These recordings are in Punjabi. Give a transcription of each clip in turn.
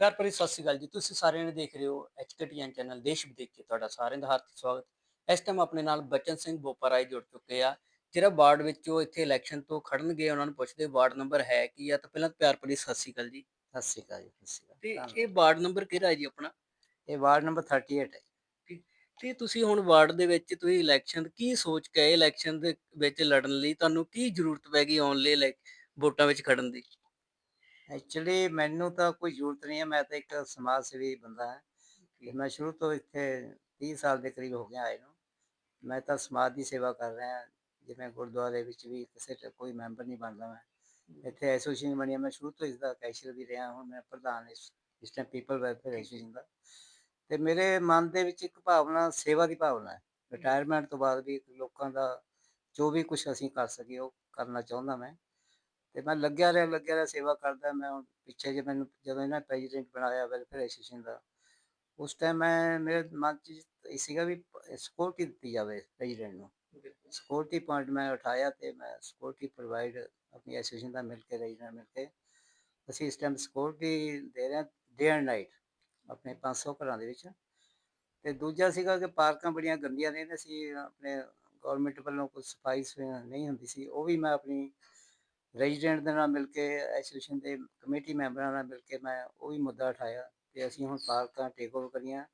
ਪਿਆਰ ਭਰੀ ਸਤਿ ਸ਼੍ਰੀ ਅਕਾਲ ਜੀ। ਤੁਸੀਂ ਸਾਰਿਆਂ ਨੇ ਦੇਖ ਰਹੇ ਹੋ ਐਚਕੇਟੀਐਨ ਚੈਨਲ ਦੇਸ਼ ਵਿਦੇਸ਼ 'ਚ ਤੁਹਾਡਾ ਸਾਰਿਆਂ ਦਾ ਹਾਰਦਿਕ ਸਵਾਗਤ। ਇਸ ਟਾਈਮ ਆਪਣੇ ਨਾਲ ਬਚਨ ਸਿੰਘ ਬੋਪਾਰਾਏ ਜੁੜ ਚੁੱਕੇ ਆ। ਜਿਹੜਾ ਵਾਰਡ ਵਿੱਚੋਂ ਇੱਥੇ ਇਲੈਕਸ਼ਨ ਤੋਂ ਖੜਨਗੇ ਉਹਨਾਂ ਨੂੰ ਪੁੱਛਦੇ ਵਾਰਡ ਨੰਬਰ ਹੈ ਕੀ ਆ। ਤਾਂ ਪਹਿਲਾਂ ਪਿਆਰ ਭਰੀ ਸਤਿ ਸ਼੍ਰੀ ਅਕਾਲ ਜੀ। ਸਤਿ ਸ਼੍ਰੀ ਅਕਾਲ ਜੀ ਸਤਿ ਸ਼੍ਰੀ ਤੇ ਅਕਾਲ ਇਹ ਵਾਰਡ ਨੰਬਰ ਕਿਹੜਾ ਹੈ ਜੀ ਆਪਣਾ? ਇਹ ਵਾਰਡ ਨੰਬਰ 38 ਹੈ ਤੇ ਤੁਸੀਂ ਹੁਣ ਵਾਰਡ ਦੇ ਵਿੱਚ ਤੁਸੀਂ ਇਲੈਕਸ਼ਨ ਕੀ ਸੋਚ ਕੇ ਇਲੈਕਸ਼ਨ ਦੇ ਵਿੱਚ ਲੜਨ ਲਈ ਤੁਹਾਨੂੰ ਕੀ ਜ਼ਰੂਰਤ ਪੈ ਗਈ ਆਉਣ ਲਈ ਵੋਟਾਂ ਵਿੱਚ ਖੜਨ ਦੀ? ਐਕਚੁਅਲੀ ਮੈਨੂੰ ਤਾਂ ਕੋਈ ਜ਼ਰੂਰਤ ਨਹੀਂ ਹੈ ਮੈਂ ਤਾਂ ਇੱਕ ਸਮਾਜ ਸੇਵੀ ਬੰਦਾ ਹਾਂ। ਤੇ ਮੈਂ ਸ਼ੁਰੂ ਤੋਂ ਇੱਥੇ 30 ਸਾਲ ਦੇ ਕਰੀਬ ਹੋ ਗਿਆ ਆਏ ਨੂੰ। ਮੈਂ ਤਾਂ ਸਮਾਜ ਦੀ ਸੇਵਾ ਕਰ ਰਿਹਾ ਜਿਵੇਂ ਗੁਰਦੁਆਰੇ ਵਿੱਚ ਵੀ ਕਿਸੇ ਦਾ ਕੋਈ ਮੈਂਬਰ ਨਹੀਂ ਬਣਦਾ ਮੈਂ। ਇੱਥੇ ਐਸੋਸੀਏਸ਼ਨ ਬਣੀ ਮੈਂ ਸ਼ੁਰੂ ਤੋਂ ਇਸ ਦਾ ਕੈਸ਼ੀਅਰ ਵੀ ਰਿਹਾ ਹੁਣ ਮੈਂ ਪ੍ਰਧਾਨ ਇਸ ਇਸ ਟਾਈਮ ਪੀਪਲ ਵੈਲਫੇਅਰ ਐਸੋਸੀਏਸ਼ਨ ਦਾ। ਤੇ ਮੇਰੇ ਮਨ ਦੇ ਵਿੱਚ ਇੱਕ ਭਾਵਨਾ ਸੇਵਾ ਦੀ ਭਾਵਨਾ ਹੈ। ਰਿਟਾਇਰਮੈਂਟ ਤੋਂ ਬਾਅਦ ਵੀ ਲੋਕਾਂ ਦਾ ਜੋ ਵੀ ਕੁਝ ਅਸੀਂ ਕਰ ਸਕੀਏ ਉਹ ਕਰਨਾ ਚਾਹੁੰਦਾ ਮੈਂ। ਤੇ ਮੈਂ ਲੱਗਿਆ ਰਿਹਾ ਲੱਗਿਆ ਰਿਹਾ ਸੇਵਾ ਕਰਦਾ ਮੈਂ ਹੁਣ ਪਿੱਛੇ ਜੇ ਮੈਨੂੰ ਜਦੋਂ ਇਹਨਾਂ ਪ੍ਰੈਜ਼ੀਡੈਂਟ ਬਣਾਇਆ ਵੈਲਫੇਅਰ ਐਸੋਸੀਏਸ਼ਨ ਦਾ ਉਸ ਟਾਈਮ ਮੈਂ ਮੇਰੇ ਮਨ 'ਚ ਇਹ ਸੀਗਾ ਵੀ ਸਿਕਿਉਰਿਟੀ ਦਿੱਤੀ ਜਾਵੇ ਪ੍ਰੈਜ਼ੀਡੈਂਟ ਨੂੰ। ਸਿਕਿਉਰਿਟੀ ਪੁਆਇੰਟ ਮੈਂ ਉਠਾਇਆ ਤੇ ਮੈਂ ਸਿਕਿਉਰਿਟੀ ਪ੍ਰੋਵਾਈਡ ਆਪਣੀ ਐਸੋਸੀਏਸ਼ਨ ਦਾ ਮਿਲ ਕੇ ਰੈਜੀਡੈਂਟ ਮਿਲ ਕੇ ਅਸੀਂ ਇਸ ਟਾਈਮ ਸਿਕਿਉਰਿਟੀ ਦੇ ਰਹੇ ਹਾਂ ਡੇ ਐਂਡ ਨਾਈਟ ਆਪਣੇ 500 ਘਰਾਂ ਦੇ ਵਿੱਚ। ਤੇ ਦੂਜਾ ਸੀਗਾ ਕਿ ਪਾਰਕਾਂ ਬੜੀਆਂ ਗੰਦੀਆਂ ਨੇ ਅਸੀਂ ਆਪਣੇ ਗਵਰਨਮੈਂਟ ਵੱਲੋਂ ਕੋਈ ਸਫ਼ਾਈ ਨਹੀਂ ਹੁੰਦੀ ਸੀ ਉਹ ਵੀ ਮੈਂ ਆਪਣੀ ਰੈਜ਼ੀਡੈਂਟ ਦੇ ਨਾਲ ਮਿਲ ਕੇ, ਐਸੋਸੀਏਸ਼ਨ ਦੇ ਕਮੇਟੀ ਮੈਂਬਰਾਂ ਨਾਲ ਮਿਲ ਕੇ ਮੈਂ ਉਹ ਵੀ ਮੁੱਦਾ ਉਠਾਇਆ ਤੇ ਅਸੀਂ ਹੁਣ ਪਾਰਕਾਂ ਟੇਕ ਓਵਰ ਕਰੀਆਂ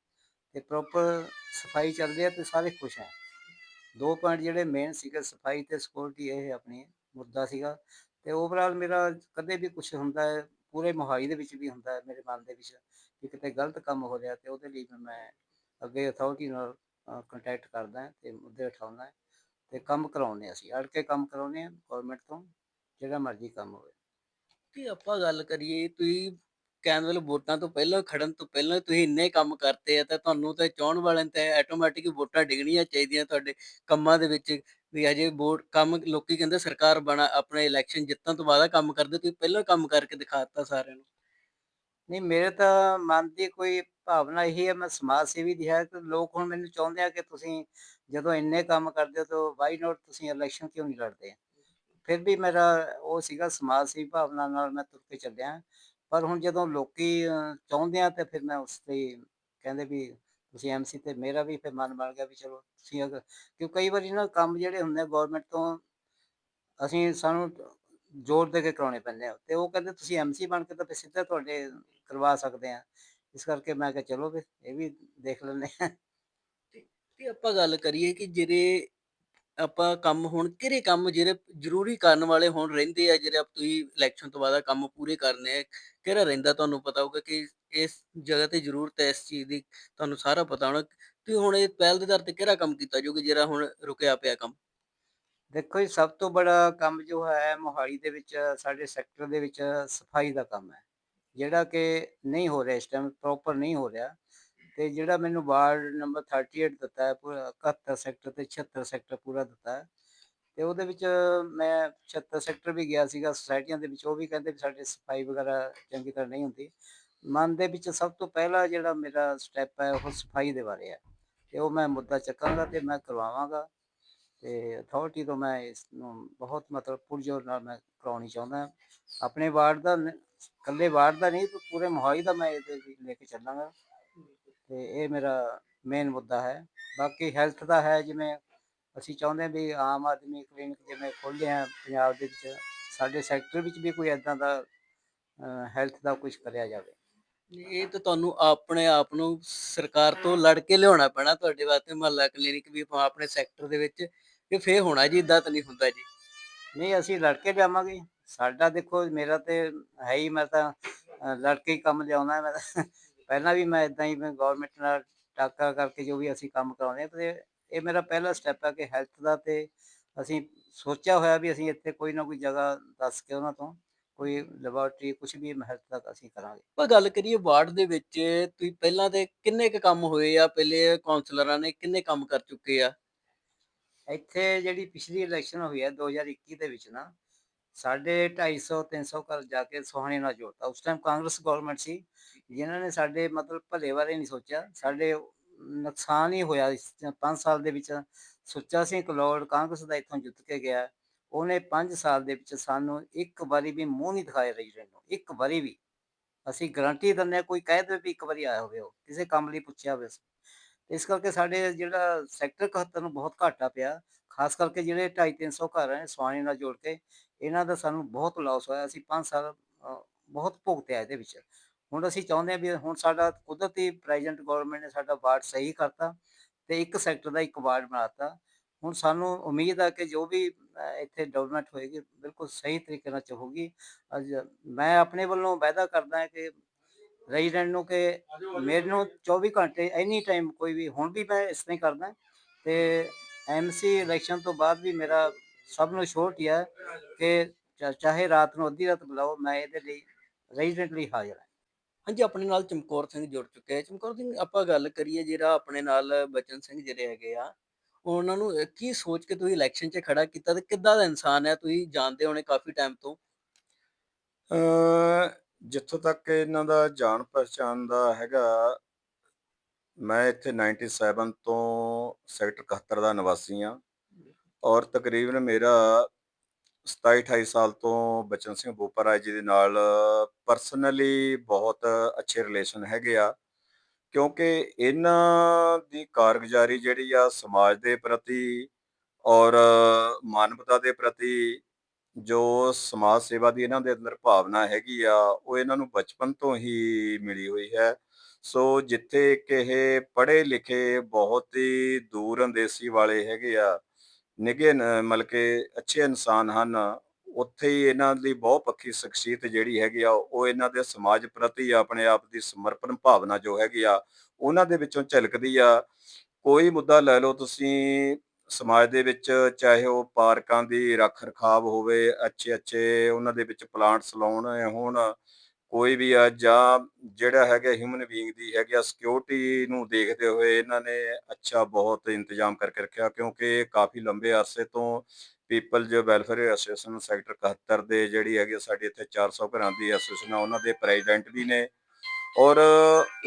ਤੇ ਪ੍ਰੋਪਰ ਸਫ਼ਾਈ ਚੱਲਦੀ ਹੈ ਤੇ ਸਾਰੇ ਖੁਸ਼ ਹੈ। ਦੋ ਪੁਆਇੰਟ ਜਿਹੜੇ ਮੇਨ ਸੀਗੇ ਸਫ਼ਾਈ ਤੇ ਸਿਕਿਉਰਿਟੀ ਇਹ ਆਪਣੀ ਮੁੱਦਾ ਸੀਗਾ ਤੇ ਓਵਰਆਲ ਮੇਰਾ ਕਦੇ ਵੀ ਕੁਝ ਹੁੰਦਾ ਹੈ, ਪੂਰੇ ਮੋਹਾਲੀ ਦੇ ਵਿੱਚ ਵੀ ਹੁੰਦਾ ਹੈ ਮੇਰੇ ਮਨ ਦੇ ਵਿੱਚ ਕਿ ਕਿਤੇ ਗਲਤ ਕੰਮ ਹੋ ਰਿਹਾ ਤੇ ਉਹਦੇ ਲਈ ਵੀ ਮੈਂ ਅੱਗੇ ਅਥਾਰਟੀ ਨਾਲ ਕੰਟੈਕਟ ਕਰਦਾ ਤੇ ਮੁੱਦੇ ਉਠਾਉਂਦਾ ਤੇ ਕੰਮ ਕਰਾਉਂਦੇ ਹਾਂ ਅਸੀਂ, ਅੜ ਕੇ ਕੰਮ ਕਰਾਉਂਦੇ ਹਾਂ ਗਵਰਨਮੈਂਟ ਤੋਂ। ਜਿਹੜਾ ਮਰਜ਼ੀ ਕੰਮ ਹੋਵੇ। ਤੇ ਆਪਾਂ ਗੱਲ ਕਰੀਏ ਤੁਸੀਂ ਕਹਿਣ ਵਾਲੇ ਵੋਟਾਂ ਤੋਂ ਪਹਿਲਾਂ ਖੜਨ ਤੋਂ ਪਹਿਲਾਂ ਤੁਸੀਂ ਇੰਨੇ ਕੰਮ ਕਰਤੇ ਆ ਤਾਂ ਤੁਹਾਨੂੰ ਤਾਂ ਚਾਹਣ ਵਾਲਿਆਂ ਤੇ ਆਟੋਮੈਟਿਕ ਵੋਟਾਂ ਡਿਗਣੀਆਂ ਚਾਹੀਦੀਆਂ ਤੁਹਾਡੇ ਕੰਮਾਂ ਦੇ ਵਿੱਚ ਵੀ ਅਜੇ ਵੋਟ ਕੰਮ ਲੋਕੀ ਕਹਿੰਦੇ ਸਰਕਾਰ ਬਣਾ ਆਪਣੇ ਇਲੈਕਸ਼ਨ ਜਿੱਤਣ ਤੋਂ ਬਾਅਦ ਕੰਮ ਕਰਦੇ ਤੁਸੀਂ ਪਹਿਲਾਂ ਕੰਮ ਕਰਕੇ ਦਿਖਾਤਾ ਸਾਰਿਆਂ ਨੂੰ। ਨਹੀਂ ਮੇਰੇ ਤਾਂ ਮਨ ਦੀ ਕੋਈ ਭਾਵਨਾ ਇਹੀ ਹੈ ਮੈਂ ਸਮਾਜ ਸੇਵੀ ਦੀ ਹੈ ਕਿ ਲੋਕ ਹੁਣ ਮੈਨੂੰ ਚਾਹੁੰਦੇ ਆ ਕਿ ਤੁਸੀਂ ਜਦੋਂ ਇੰਨੇ ਕੰਮ ਕਰਦੇ ਹੋ ਤਾਂ ਵਾਈ ਨਾਟ ਤੁਸੀਂ ਇਲੈਕਸ਼ਨ ਕਿਉਂ ਨਹੀਂ ਲੜਦੇ? ਫਿਰ ਵੀ ਮੇਰਾ ਉਹ ਸੀਗਾ ਸਮਾਜ ਸੇਵੀ ਭਾਵਨਾ ਨਾਲ ਮੈਂ ਤੁਰ ਕੇ ਚੱਲਿਆ। ਪਰ ਹੁਣ ਜਦੋਂ ਲੋਕੀ ਅਹ, ਚਾਹੁੰਦੇ ਆ ਤੇ ਫਿਰ ਮੈਂ ਉਸ ਤੇ ਕਹਿੰਦੇ ਵੀ ਤੁਸੀਂ ਐਮਸੀ ਤੇ ਮੇਰਾ ਵੀ ਫਿਰ ਮਨ ਬਣ ਗਿਆ ਵੀ ਚਲੋ ਤੁਸੀਂ ਅਗਰ ਕਿਉਂ ਕਈ ਵਾਰੀ ਨਾ ਕੰਮ ਜਿਹੜੇ ਹੁੰਦੇ ਗਵਰਨਮੈਂਟ ਤੋਂ ਅਸੀਂ ਸਾਨੂੰ ਜ਼ੋਰ ਦੇ ਕੇ ਕਰਾਉਣੇ ਪੈਂਦੇ ਆ। ਤੇ ਉਹ ਕਹਿੰਦੇ ਤੁਸੀਂ ਐਮਸੀ ਬਣ ਕੇ ਤਾਂ ਫਿਰ ਸਿੱਧਾ ਤੁਹਾਡੇ ਕਰਵਾ ਸਕਦੇ ਆ। ਇਸ ਕਰਕੇ ਮੈਂ ਕਿਹਾ ਚਲੋ ਵੀ ਇਹ ਵੀ ਦੇਖ ਲੈਂਦੇ ਆ। ਤੇ ਆਪਾਂ ਗੱਲ ਕਰੀਏ ਕਿ ਜਿਹੜੇ ਆਪਾਂ ਕੰਮ ਹੁਣ ਕਿਹੜੇ ਕੰਮ ਜਿਹੜੇ ਜ਼ਰੂਰੀ ਕਰਨ ਵਾਲੇ ਹੁਣ ਰਹਿੰਦੇ ਆ, ਜਿਹੜੇ ਆਪ ਤੁਸੀਂ ਇਲੈਕਸ਼ਨ ਤੋਂ ਬਾਅਦ ਆਹ ਕੰਮ ਪੂਰੇ ਕਰਨੇ ਆ, ਕਿਹੜਾ ਰਹਿੰਦਾ ਤੁਹਾਨੂੰ ਪਤਾ ਹੋਊਗਾ ਕਿ ਇਸ ਜਗ੍ਹਾ ਤੇ ਜ਼ਰੂਰਤ ਹੈ, ਇਸ ਚੀਜ਼ ਦੀ ਤੁਹਾਨੂੰ ਸਾਰਾ ਪਤਾ ਹੋਣਾ। ਤੁਸੀਂ ਹੁਣ ਇਹ ਪਹਿਲ ਦੇ ਦਰ ਤੇ ਕਿਹੜਾ ਕੰਮ ਕੀਤਾ ਜੋ ਕਿ ਜਿਹੜਾ ਹੁਣ ਰੁਕਿਆ ਪਿਆ ਕੰਮ? ਦੇਖੋ ਜੀ, ਸਭ ਤੋਂ ਬੜਾ ਕੰਮ ਜੋ ਹੈ, ਮੋਹਾਲੀ ਦੇ ਵਿੱਚ, ਸਾਡੇ ਸੈਕਟਰ ਦੇ ਵਿੱਚ ਸਫ਼ਾਈ ਦਾ ਕੰਮ ਹੈ। ਜਿਹੜਾ ਕਿ ਨਹੀਂ ਹੋ ਰਿਹਾ ਇਸ ਟਾਈਮ ਪ੍ਰੋਪਰ ਨਹੀਂ ਹੋ ਰਿਹਾ। ਤੇ ਜਿਹੜਾ ਮੈਨੂੰ ਵਾਰਡ ਨੰਬਰ 38 ਦਿੱਤਾ ਹੈ, ਪੂਰਾ 71 ਸੈਕਟਰ ਤੇ 76 ਸੈਕਟਰ ਪੂਰਾ ਦਿੱਤਾ ਹੈ। ਤੇ ਉਹਦੇ ਵਿੱਚ ਮੈਂ 76 ਸੈਕਟਰ ਵੀ ਗਿਆ ਸੀਗਾ ਸੁਸਾਇਟੀਆਂ ਦੇ ਵਿੱਚ ਉਹ ਵੀ ਕਹਿੰਦੇ ਵੀ ਸਾਡੇ ਸਫ਼ਾਈ ਵਗੈਰਾ ਚੰਗੀ ਤਰ੍ਹਾਂ ਨਹੀਂ ਹੁੰਦੀ। ਮਨ ਦੇ ਵਿੱਚ ਸਭ ਤੋਂ ਪਹਿਲਾ ਜਿਹੜਾ ਮੇਰਾ ਸਟੈਪ ਹੈ, ਉਹ ਸਫ਼ਾਈ ਦੇ ਬਾਰੇ ਹੈ। ਤੇ ਉਹ ਮੈਂ ਮੁੱਦਾ ਚੱਕਾਂਗਾ ਤੇ ਮੈਂ ਕਰਵਾਵਾਂਗਾ ਤੇ ਅਥਾਰਟੀ ਤੋਂ ਮੈਂ ਇਸ ਨੂੰ ਬਹੁਤ ਮਤਲਬ ਪੁਰਜੋਰ ਨਾਲ ਮੈਂ ਕਰਾਉਣੀ ਚਾਹੁੰਦਾ ਆਪਣੇ ਵਾਰਡ ਦਾ ਇਕੱਲੇ ਵਾਰਡ ਦਾ ਨਹੀਂ, ਪੂਰੇ ਮੋਹਾਲੀ ਦਾ ਮੈਂ ਇਹਦੇ ਵੀ ਲੈ ਕੇ ਚੱਲਾਂਗਾ। ਤੇ ਇਹ ਮੇਰਾ ਮੇਨ ਮੁੱਦਾ ਹੈ। ਬਾਕੀ ਹੈਲਥ ਦਾ ਹੈ ਜਿਵੇਂ ਅਸੀਂ ਚਾਹੁੰਦੇ ਹਾਂ ਵੀ ਆਮ ਆਦਮੀ ਕਲੀਨਿਕ ਜਿਵੇਂ ਖੋਲ੍ਹੇ ਆ ਪੰਜਾਬ ਦੇ ਵਿੱਚ ਸਾਡੇ ਸੈਕਟਰ ਵਿੱਚ ਵੀ ਕੋਈ ਐਦਾਂ ਦਾ ਹੈਲਥ ਦਾ ਕੁਝ ਕਰਿਆ ਜਾਵੇ। ਇਹ ਤਾਂ ਤੁਹਾਨੂੰ ਆਪਣੇ ਆਪ ਨੂੰ ਸਰਕਾਰ ਤੋਂ ਲੜ ਕੇ ਲਿਆਉਣਾ ਪੈਣਾ ਤੁਹਾਡੇ ਵਾਸਤੇ ਮਹੱਲਾ ਕਲੀਨਿਕ ਵੀ ਆਪਾਂ ਆਪਣੇ ਸੈਕਟਰ ਦੇ ਵਿੱਚ ਇਹ ਫੇਰ ਹੋਣਾ ਜੀ ਇਦਾਂ ਤਾਂ ਨਹੀਂ ਹੁੰਦਾ ਜੀ। ਨਹੀਂ ਅਸੀਂ ਲੜ ਕੇ ਲਿਆਵਾਂਗੇ। ਸਾਡਾ ਦੇਖੋ ਮੇਰਾ ਤੇ ਹੈ ਹੀ ਮੈਂ ਤਾਂ ਲੜ ਕੇ ਹੀ ਕੰਮ ਲਿਆਉਣਾ ਮੈਂ ਪਹਿਲਾਂ ਵੀ ਮੈਂ ਇਦਾਂ ਹੀ ਮੈਂ ਗਵਰਨਮੈਂਟ ਨਾਲ ਟਾਕਾ ਕਰਕੇ ਜੋ ਵੀ ਅਸੀਂ ਕੰਮ ਕਰਾਉਂਦੇ ਹਾਂ ਤੇ ਇਹ ਮੇਰਾ ਪਹਿਲਾ ਸਟੈਪ ਹੈ ਕਿ ਹੈਲਥ ਦਾ ਤੇ ਅਸੀਂ ਸੋਚਿਆ ਹੋਇਆ ਵੀ ਅਸੀਂ ਇੱਥੇ ਕੋਈ ਨਾ ਕੋਈ ਜਗ੍ਹਾ ਦੱਸ ਕੇ ਉਹਨਾਂ ਤੋਂ ਕੋਈ ਲੈਬੋਰਟਰੀ ਕੁਝ ਵੀ ਹੈਲਥ ਦਾ ਅਸੀਂ ਕਰਾਂਗੇ। ਆਪਾਂ ਗੱਲ ਕਰੀਏ ਵਾਰਡ ਦੇ ਵਿੱਚ ਤੁਸੀਂ ਪਹਿਲਾਂ ਤੇ ਕਿੰਨੇ ਕੁ ਕੰਮ ਹੋਏ ਆ? ਪਹਿਲੇ ਕਾਉਂਸਲਰਾਂ ਨੇ ਕਿੰਨੇ ਕੰਮ ਕਰ ਚੁੱਕੇ ਆ? ਇੱਥੇ ਜਿਹੜੀ ਪਿਛਲੀ ਇਲੈਕਸ਼ਨ ਹੋਈ ਹੈ 2021 ਦੇ ਵਿੱਚ ਨਾ ਸਾਡੇ 250 300 ਘਰ ਜਾ ਕੇ ਸੁਹਾਣੇ ਨਾਲ ਜੋੜਤਾ। ਉਸ ਟਾਈਮ ਕਾਂਗਰਸ ਗਵਰਨਮੈਂਟ ਸੀ, ਜਿਨ੍ਹਾਂ ਨੇ ਸਾਡੇ ਮਤਲਬ ਭਲੇ ਬਾਰੇ ਨਹੀਂ ਸੋਚਿਆ। ਸਾਡੇ ਨੁਕਸਾਨ ਹੀ ਹੋਇਆ ਇਸ 5 ਸਾਲ ਦੇ ਵਿੱਚ। ਸੁੱਚਾ ਸਿੰਘ ਕਲੌੜ ਕਾਂਗਰਸ ਦਾ ਇੱਥੋਂ ਜਿੱਤ ਕੇ ਗਿਆ। ਉਹਨੇ 5 ਸਾਲ ਦੇ ਵਿੱਚ ਸਾਨੂੰ ਇੱਕ ਵਾਰੀ ਵੀ ਮੂੰਹ ਨਹੀਂ ਦਿਖਾਇਆ ਰੈਜ਼ੀਡੈਂਟ ਨੂੰ, ਇੱਕ ਵਾਰੀ ਵੀ। ਅਸੀਂ ਗਾਰੰਟੀ ਦਿੰਦੇ ਹਾਂ, ਕੋਈ ਕਹਿ ਦੇਵੇ ਵੀ ਇੱਕ ਵਾਰੀ ਆਇਆ ਹੋਵੇ ਉਹ, ਕਿਸੇ ਕੰਮ ਲਈ ਪੁੱਛਿਆ ਹੋਵੇ ਇਸ ਕਰਕੇ ਸਾਡੇ ਜਿਹੜਾ ਸੈਕਟਰ 71 ਨੂੰ ਬਹੁਤ ਘਾਟਾ ਪਿਆ। ਖਾਸ ਕਰਕੇ ਜਿਹੜੇ 2.5 300 ਘਰ ਹੈ ਸਵਾਣੀ ਨਾਲ ਜੋੜ ਕੇ, ਇਹਨਾਂ ਦਾ ਸਾਨੂੰ ਬਹੁਤ ਲਾਸ ਹੋਇਆ, ਅਸੀਂ 5 ਸਾਲ ਬਹੁਤ ਭੁਗਤਿਆ ਇਹਦੇ ਵਿੱਚ। ਹੁਣ ਅਸੀਂ ਚਾਹੁੰਦੇ ਹਾਂ ਵੀ ਹੁਣ ਸਾਡਾ ਕੁਦਰਤੀ ਪ੍ਰੈਜ਼ੈਂਟ ਗਵਰਨਮੈਂਟ ਨੇ ਸਾਡਾ ਵਾਰਡ ਸਹੀ ਕਰਤਾ ਤੇ ਇੱਕ ਸੈਕਟਰ ਦਾ ਇੱਕ ਵਾਰਡ ਬਣਾਤਾ ਹੁਣ ਸਾਨੂੰ ਉਮੀਦ ਆ ਕਿ ਜੋ ਵੀ ਇੱਥੇ ਡਿਵੈਲਪਮੈਂਟ ਹੋਏਗੀ, ਬਿਲਕੁਲ ਸਹੀ ਤਰੀਕੇ ਨਾਲ ਚ ਹੋਊਗੀ ਅੱਜ ਮੈਂ ਆਪਣੇ ਵੱਲੋਂ ਵਾਅਦਾ ਕਰਦਾ ਹਾਂ ਕਿ ਰੈਜ਼ੀਡੈਂਟ ਨੂੰ ਕਿ ਮੈਨੂੰ 24 ਘੰਟੇ ਐਨੀ ਟਾਈਮ ਕੋਈ ਵੀ, ਹੁਣ ਵੀ ਮੈਂ ਇਸ ਤਰ੍ਹਾਂ ਹੀ ਕਰਦਾ ਤੇ ਐਮਸੀ ਇਲੈਕਸ਼ਨ ਤੋਂ ਬਾਅਦ ਵੀ ਮੇਰਾ ਸਭ ਨੂੰ ਸ਼ੋਰਟੀ ਹੈ ਕਿ ਚਾ- ਚਾਹੇ ਰਾਤ ਨੂੰ ਅੱਧੀ ਰਾਤ ਬੁਲਾਓ ਮੈਂ ਇਹਦੇ ਲਈ ਰੈਜ਼ੀਡੈਂਟ ਲਈ ਹਾਜ਼ਰ ਹਾਂ। ਹਾਂਜੀ ਆਪਣੇ ਨਾਲ ਚਮਕੌਰ ਸਿੰਘ ਜੁੜ ਚੁੱਕੇ ਹੈ। ਚਮਕੌਰ ਸਿੰਘ ਆਪਾਂ ਗੱਲ ਕਰੀਏ ਜਿਹੜਾ ਆਪਣੇ ਨਾਲ ਬਚਨ ਸਿੰਘ ਜਿਹੜੇ ਹੈਗੇ ਆ ਉਹਨਾਂ ਨੂੰ ਅਹ, ਕੀ ਸੋਚ ਕੇ ਤੁਸੀਂ ਇਲੈਕਸ਼ਨ 'ਚ ਖੜਾ ਕੀਤਾ ਤੇ ਕਿੱਦਾਂ ਦਾ ਇਨਸਾਨ ਹੈ? ਤੁਸੀਂ ਜਾਣਦੇ ਹੋਣੇ ਕਾਫੀ ਟਾਈਮ ਤੋਂ। ਅ, ਜਿੱਥੋਂ ਤੱਕ ਇਹਨਾਂ ਦਾ ਜਾਣ ਪਛਾਣ ਦਾ ਹੈਗਾ ਮੈਂ ਇੱਥੇ 97 ਤੋਂ ਸੈਕਟਰ 71 ਦਾ ਨਿਵਾਸੀ ਹਾਂ ਔਰ ਤਕਰੀਬਨ ਮੇਰਾ 27 28 ਸਾਲ ਤੋਂ ਬਚਨ ਸਿੰਘ ਬੋਪਾ ਰਾਏ ਜੀ ਦੇ ਨਾਲ ਪਰਸਨਲੀ ਬਹੁਤ ਅੱਛੇ ਰਿਲੇਸ਼ਨ ਹੈਗੇ ਆ ਕਿਉਂਕਿ ਇਹਨਾਂ ਦੀ ਕਾਰਗੁਜ਼ਾਰੀ ਜਿਹੜੀ ਆ ਸਮਾਜ ਦੇ ਪ੍ਰਤੀ ਔਰ ਮਾਨਵਤਾ ਦੇ ਪ੍ਰਤੀ ਜੋ ਸਮਾਜ ਸੇਵਾ ਦੀ ਇਹਨਾਂ ਦੇ ਅੰਦਰ ਭਾਵਨਾ ਹੈਗੀ ਆ ਉਹ ਇਹਨਾਂ ਨੂੰ ਬਚਪਨ ਤੋਂ ਹੀ ਮਿਲੀ ਹੋਈ ਹੈ। ਸੋ ਜਿੱਥੇ ਕਿ ਇਹ ਪੜ੍ਹੇ ਲਿਖੇ ਬਹੁਤ ਹੀ ਦੂਰ ਅੰਦੇਸੀ ਵਾਲੇ ਹੈਗੇ ਆ ਨਿਗੇ ਮਤਲਬ ਕਿ ਅੱਛੇ ਇਨਸਾਨ ਹਨ, ਉੱਥੇ ਹੀ ਇਹਨਾਂ ਦੀ ਬਹੁਪੱਖੀ ਸ਼ਖਸੀਅਤ ਜਿਹੜੀ ਹੈਗੀ ਆ, ਉਹ ਇਹਨਾਂ ਦੇ ਸਮਾਜ ਪ੍ਰਤੀ ਆਪਣੇ ਆਪ ਦੀ ਸਮਰਪਣ ਭਾਵਨਾ ਜੋ ਹੈਗੀ ਆ, ਉਹਨਾਂ ਦੇ ਵਿੱਚੋਂ ਝਲਕਦੀ ਆ। ਕੋਈ ਮੁੱਦਾ ਲੈ ਲਓ ਤੁਸੀਂ, ਸਮਾਜ ਦੇ ਵਿੱਚ ਚਾਹੇ ਉਹ ਪਾਰਕਾਂ ਦੀ ਰੱਖ ਰਖਾਵ ਹੋਵੇ ਅੱਛੇ ਅੱਛੇ ਉਹਨਾਂ ਦੇ ਵਿੱਚ ਪਲਾਂਟਸ ਲਾਉਣ ਹੋਣ ਕੋਈ ਵੀ ਆ ਜਾਂ ਜਿਹੜਾ ਹੈਗਾ ਹਿਊਮਨ ਬੀਇੰਗ ਦੀ ਹੈਗੀ ਆ ਸਿਕਿਉਰਿਟੀ ਨੂੰ ਦੇਖਦੇ ਹੋਏ ਇਹਨਾਂ ਨੇ ਅੱਛਾ ਬਹੁਤ ਇੰਤਜ਼ਾਮ ਕਰਕੇ ਰੱਖਿਆ, ਕਿਉਂਕਿ ਕਾਫੀ ਲੰਬੇ ਅਰਸੇ ਤੋਂ ਪੀਪਲਜ਼ ਵੈਲਫੇਅਰ ਐਸੋਸੀਏਸ਼ਨ ਸੈਕਟਰ 71 ਦੇ ਜਿਹੜੀ ਹੈਗੀ ਆ ਸਾਡੇ ਇੱਥੇ 400 ਘਰਾਂ ਦੀ ਐਸੋਸੀਏਸ਼ਨ ਆ, ਉਹਨਾਂ ਦੇ ਪ੍ਰੈਜ਼ੀਡੈਂਟ ਵੀ ਨੇ ਔਰ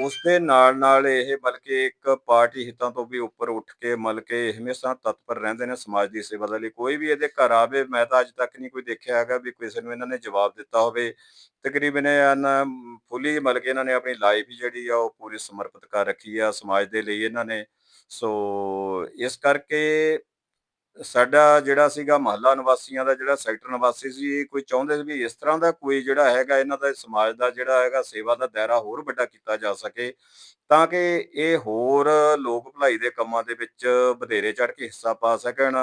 ਉਸ ਦੇ ਨਾਲ ਨਾਲ ਇਹ ਬਲਕਿ ਇੱਕ ਪਾਰਟੀ ਹਿੱਤਾਂ ਤੋਂ ਵੀ ਉੱਪਰ ਉੱਠ ਕੇ ਮਤਲਬ ਕਿ ਹਮੇਸ਼ਾ ਤਤਪਰ ਰਹਿੰਦੇ ਨੇ ਸਮਾਜ ਦੀ ਸੇਵਾ ਦੇ ਲਈ। ਕੋਈ ਵੀ ਇਹਦੇ ਘਰ ਆਵੇ, ਮੈਂ ਤਾਂ ਅੱਜ ਤੱਕ ਨਹੀਂ ਕੋਈ ਦੇਖਿਆ ਹੈਗਾ ਵੀ ਕਿਸੇ ਨੂੰ ਇਹਨਾਂ ਨੇ ਜਵਾਬ ਦਿੱਤਾ ਹੋਵੇ। ਤਕਰੀਬਨ ਇਹਨਾਂ ਫੁੱਲੀ ਮਤਲਬ ਕਿ ਇਹਨਾਂ ਨੇ ਆਪਣੀ ਲਾਈਫ ਜਿਹੜੀ ਆ ਉਹ ਪੂਰੀ ਸਮਰਪਿਤ ਕਰ ਰੱਖੀ ਆ ਸਮਾਜ ਦੇ ਲਈ ਇਹਨਾਂ ਨੇ। ਸੋ ਇਸ ਕਰਕੇ ਸਾਡਾ ਜਿਹੜਾ ਸੀਗਾ ਮਹੱਲਾ ਨਿਵਾਸੀਆਂ ਦਾ ਜਿਹੜਾ ਸੈਕਟਰ ਨਿਵਾਸੀ ਸੀ ਕੋਈ ਚਾਹੁੰਦੇ ਸੀ ਵੀ ਇਸ ਤਰ੍ਹਾਂ ਦਾ ਕੋਈ ਜਿਹੜਾ ਹੈਗਾ ਇਹਨਾਂ ਦਾ ਸਮਾਜ ਦਾ ਜਿਹੜਾ ਹੈਗਾ ਸੇਵਾ ਦਾ ਦਾਇਰਾ ਹੋਰ ਵੱਡਾ ਕੀਤਾ ਜਾ ਸਕੇ। ਤਾਂ ਕਿ ਇਹ ਹੋਰ ਲੋਕ ਭਲਾਈ ਦੇ ਕੰਮਾਂ ਦੇ ਵਿੱਚ ਵਧੇਰੇ ਚੜ ਕੇ ਹਿੱਸਾ ਪਾ ਸਕਣ।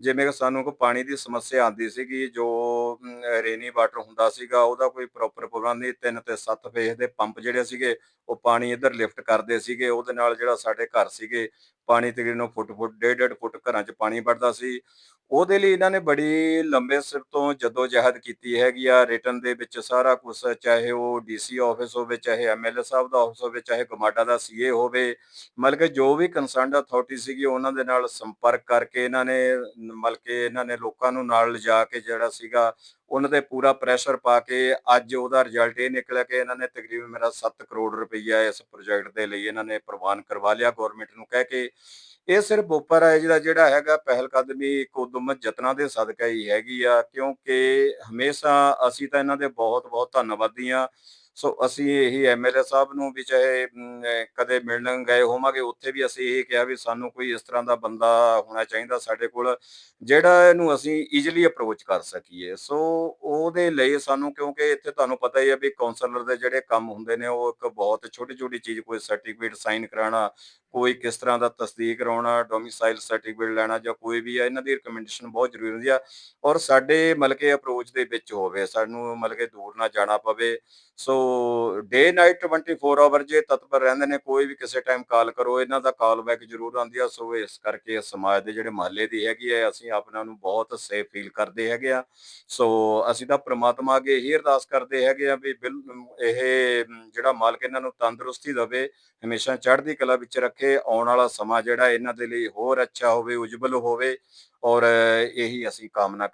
ਜਿਵੇਂ ਕਿ ਸਾਨੂੰ ਕੋਈ ਪਾਣੀ ਦੀ ਸਮੱਸਿਆ ਆਉਂਦੀ ਸੀਗੀ, ਜੋ ਰੇਨੀ ਵਾਟਰ ਹੁੰਦਾ ਸੀਗਾ, ਉਹਦਾ ਕੋਈ ਪ੍ਰੋਪਰ ਪ੍ਰੋਗਰਾਮ ਨਹੀਂ, ਤਿੰਨ ਤੇ ਸੱਤ ਫੇਸ ਦੇ ਪੰਪ ਜਿਹੜੇ ਸੀਗੇ, ਉਹ ਪਾਣੀ ਇੱਧਰ ਲਿਫਟ ਕਰਦੇ ਸੀਗੇ। ਉਹਦੇ ਨਾਲ ਜਿਹੜਾ ਸਾਡੇ ਘਰ ਸੀਗੇ, ਪਾਣੀ ਤਕਰੀਬਨ ਫੁੱਟ ਫੁੱਟ, ਡੇਢ ਡੇਢ ਫੁੱਟ ਘਰਾਂ 'ਚ ਪਾਣੀ ਵੜਦਾ ਸੀ। ਉਹਦੇ ਲਈ ਇਹਨਾਂ ਨੇ ਬੜੀ ਲੰਬੇ ਸਿਰ ਤੋਂ ਜਦੋਂ ਜਹਿਦ ਕੀਤੀ ਹੈਗੀ ਆ ਰਿਟਰਨ ਦੇ ਵਿੱਚ ਸਾਰਾ ਕੁਝ ਚਾਹੇ ਉਹ ਡੀਸੀ ਆਫਿਸ ਹੋਵੇ, ਚਾਹੇ ਐਮਐਲਏ ਸਾਹਿਬ ਦਾ ਆਫਿਸ ਹੋਵੇ, ਚਾਹੇ ਗਮਾਡਾ ਦਾ ਸੀਏ ਹੋਵੇ, ਮਤਲਬ ਕਿ ਜੋ ਵੀ ਕੰਸਰਨਡ ਅਥਾਰਟੀ ਸੀਗੀ ਉਹਨਾਂ ਦੇ ਨਾਲ ਸੰਪਰਕ ਕਰਕੇ ਇਹਨਾਂ ਨੇ, ਮਤਲਬ ਕਿ ਇਹਨਾਂ ਨੇ ਲੋਕਾਂ ਨੂੰ ਨਾਲ ਲਿਜਾ ਕੇ ਜਿਹੜਾ ਸੀਗਾ, ਉਹਨਾਂ ਤੇ ਪੂਰਾ ਪ੍ਰੈਸ਼ਰ ਪਾ ਕੇ ਅੱਜ ਉਹਦਾ ਰਿਜ਼ਲਟ ਇਹ ਨਿਕਲਿਆ ਕਿ ਇਹਨਾਂ ਨੇ ਤਕਰੀਬਨ ਮੇਰਾ 7 ਕਰੋੜ ਰੁਪਈਆ ਇਸ ਪ੍ਰੋਜੈਕਟ ਦੇ ਲਈ ਇਹਨਾਂ ਨੇ ਪ੍ਰਵਾਨ ਕਰਵਾ ਲਿਆ ਗਵਰਨਮੈਂਟ ਨੂੰ ਕਹਿ ਕੇ। ਇਹ ਸਿਰਫ ਉੱਪਰ ਹੈ ਜਿਹੜਾ ਜਿਹੜਾ ਹੈਗਾ ਪਹਿਲ ਕਦਮੀ ਇੱਕ ਯਤਨਾਂ ਦੇ ਸਦਕਾ ਹੀ ਹੈਗੀ ਆ, ਕਿਉਂਕਿ ਹਮੇਸ਼ਾ ਅਸੀਂ ਤਾਂ ਇਹਨਾਂ ਦੇ ਬਹੁਤ ਬਹੁਤ ਧੰਨਵਾਦੀ ਆ ਸੋ ਅਸੀਂ ਇਹੀ ਐਮਐਲਏ ਸਾਹਿਬ ਨੂੰ ਵੀ ਚਾਹੇ ਕਦੇ ਮਿਲਣ ਗਏ ਹੋਵਾਂਗੇ, ਉੱਥੇ ਵੀ ਅਸੀਂ ਇਹ ਕਿਹਾ ਵੀ ਸਾਨੂੰ ਕੋਈ ਇਸ ਤਰ੍ਹਾਂ ਦਾ ਬੰਦਾ ਹੋਣਾ ਚਾਹੀਦਾ ਸਾਡੇ ਕੋਲ, ਜਿਹੜਾ ਇਹਨੂੰ ਅਸੀਂ ਈਜ਼ੀਲੀ ਅਪਰੋਚ ਕਰ ਸਕੀਏ। ਸੋ ਉਹਦੇ ਲਈ ਸਾਨੂੰ, ਕਿਉਂਕਿ ਇੱਥੇ ਤੁਹਾਨੂੰ ਪਤਾ ਹੀ ਹੈ ਵੀ ਕਾਉਂਸਲਰ ਦੇ ਜਿਹੜੇ ਕੰਮ ਹੁੰਦੇ ਨੇ, ਉਹ ਇੱਕ ਬਹੁਤ ਛੋਟੀ ਛੋਟੀ ਚੀਜ਼, ਕੋਈ ਸਰਟੀਫਿਕੇਟ ਸਾਈਨ ਕਰਾਉਣਾ ਕੋਈ ਕਿਸ ਤਰ੍ਹਾਂ ਦਾ ਤਸਦੀਕ ਕਰਾਉਣਾ ਡੋਮਿਸਾਈਲ ਸਰਟੀਫਿਕੇਟ ਲੈਣਾ ਜਾਂ ਕੋਈ ਵੀ ਆ, ਇਹਨਾਂ ਦੀ ਰਿਕਮੈਂਡੇਸ਼ਨ ਬਹੁਤ ਜ਼ਰੂਰੀ ਹੁੰਦੀ ਆ ਔਰ ਸਾਡੇ ਮਤਲਬ ਕਿ ਅਪਰੋਚ ਦੇ ਵਿੱਚ ਹੋਵੇ, ਸਾਨੂੰ ਮਤਲਬ ਕਿ ਦੂਰ ਨਾ ਜਾਣਾ ਪਵੇ। ਸੋ ਡੇ ਨਾਈਟ 24 ਆਵਰ ਜੇ ਤਤਪਰ ਰਹਿੰਦੇ ਨੇ, ਕੋਈ ਵੀ ਕਿਸੇ ਟਾਈਮ ਕਾਲ ਕਰੋ, ਇਹਨਾਂ ਦਾ ਕਾਲ ਬੈਕ ਜ਼ਰੂਰ ਆਉਂਦੀ ਆ। ਸੋ ਇਸ ਕਰਕੇ ਸਮਾਜ ਦੇ ਜਿਹੜੇ ਮਹੱਲੇ ਦੀ ਹੈਗੀ ਹੈ ਅਸੀਂ ਆਪਣਾ ਨੂੰ ਬਹੁਤ ਸੇਫ ਫੀਲ ਕਰਦੇ ਹੈਗੇ ਆ। ਸੋ ਅਸੀਂ ਤਾਂ ਪ੍ਰਮਾਤਮਾ ਅੱਗੇ ਇਹੀ ਅਰਦਾਸ ਕਰਦੇ ਹੈਗੇ ਆ ਵੀ ਬਿਲ, ਇਹ ਜਿਹੜਾ ਮਾਲਕ ਇਹਨਾਂ ਨੂੰ ਤੰਦਰੁਸਤੀ ਦੇਵੇ, ਹਮੇਸ਼ਾ ਚੜ੍ਹਦੀ ਕਲਾ ਵਿੱਚ ਰੱਖੇ। ਆਉਣ ਵਾਲਾ ਸਮਾਂ ਜਿਹੜਾ ਇਹਨਾਂ ਦੇ ਲਈ ਹੋਰ ਅੱਛਾ ਹੋਵੇ, ਉਜਵਲ ਹੋਵੇ ਔਰ ਇਹੀ ਅਸੀਂ ਕਾਮਨਾ